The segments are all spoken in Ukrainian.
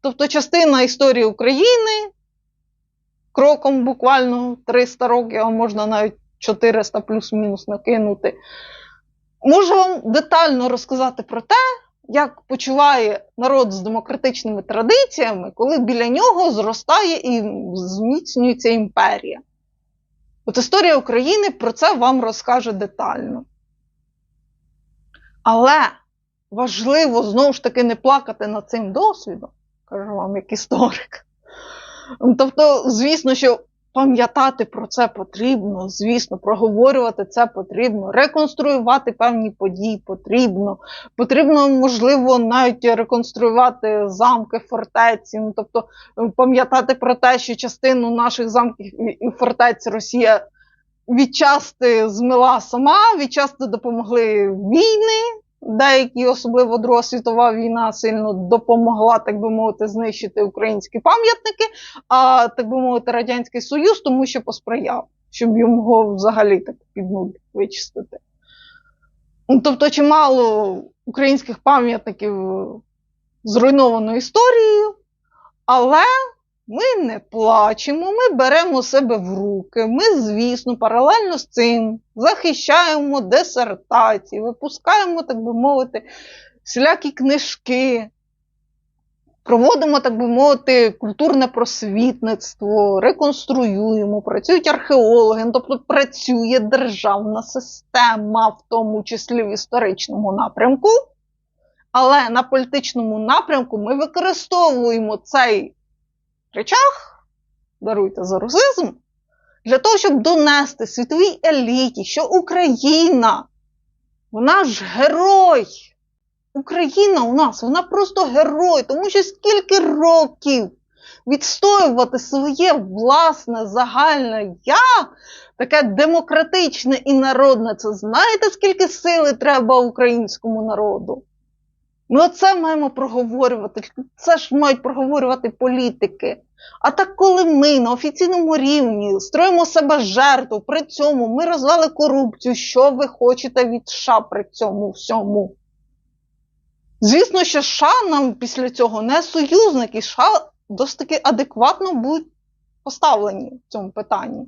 Тобто частина історії України кроком буквально 300 років, а можна навіть 400 плюс-мінус накинути. Можу вам детально розказати про те, як почуває народ з демократичними традиціями, коли біля нього зростає і зміцнюється імперія. От історія України про це вам розкаже детально. Але важливо знову ж таки не плакати над цим досвідом, кажу вам як історик. Тобто, звісно, що пам'ятати про це потрібно, звісно, проговорювати це потрібно, реконструювати певні події потрібно. Потрібно, можливо, навіть реконструювати замки, фортеці. Ну, тобто, пам'ятати про те, що частину наших замків і фортець Росія відчасти змила сама, відчасти допомогли війни. Деякі, особливо Друга світова війна, сильно допомогла, так би мовити, знищити українські пам'ятники, а так би мовити, Радянський Союз, тому що посприяв, щоб його взагалі так під нуль вичистити. Ну, Тобто, чимало українських пам'ятників зруйновано історією, але ми не плачемо, ми беремо себе в руки. Ми, звісно, паралельно з цим захищаємо дисертації, випускаємо, так би мовити, всілякі книжки, проводимо, так би мовити, культурне просвітництво, реконструюємо, працюють археологи, ну, тобто працює державна система, в тому числі в історичному напрямку. Але на політичному напрямку ми використовуємо цей речах, даруйте за русизм, для того, щоб донести світовій еліті, що Україна, вона ж герой. Україна у нас, вона просто герой, тому що скільки років відстоювати своє власне загальне я, таке демократичне і народне, це знаєте, скільки сили треба українському народу? Ми оце маємо проговорювати. Це ж мають проговорювати політики. А так, коли ми на офіційному рівні строїмо себе жертву, при цьому ми розвели корупцію, що ви хочете від США при цьому всьому? Звісно, що США нам після цього не союзники, США досить таки адекватно будуть поставлені в цьому питанні.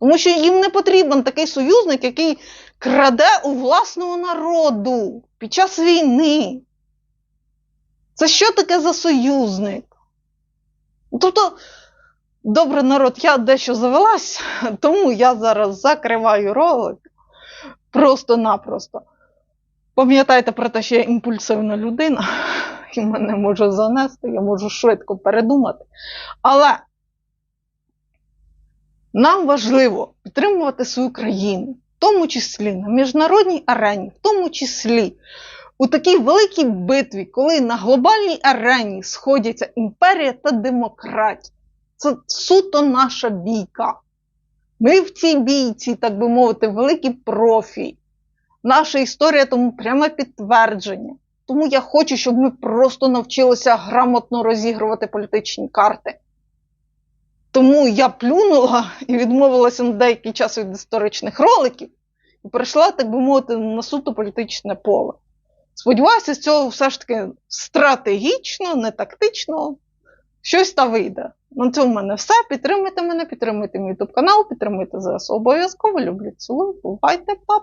Тому що їм не потрібен такий союзник, який краде у власного народу під час війни. Це що таке за союзник? Тобто, добре, народ, я дещо завелась, тому я зараз закриваю ролик просто-напросто. Пам'ятайте про те, що я імпульсивна людина, і мене може занести, я можу швидко передумати. Але нам важливо підтримувати свою країну, в тому числі на міжнародній арені, в тому числі у такій великій битві, коли на глобальній арені сходяться імперія та демократія. Це суто наша бійка. Ми в цій бійці, так би мовити, великі профі. Наша історія тому пряме підтвердження. Тому я хочу, щоб ми просто навчилися грамотно розігрувати політичні карти. Тому я плюнула і відмовилася на деякий час від історичних роликів і перейшла, так би мовити, на суто політичне поле. Сподіваюся, з цього все ж таки стратегічно, не тактично, щось та вийде. На цьому в мене все. Підтримуйте мене, підтримуйте мій ютуб канал, підтримуйте ЗСУ обов'язково. Люблю, цілую, бувайте, пап!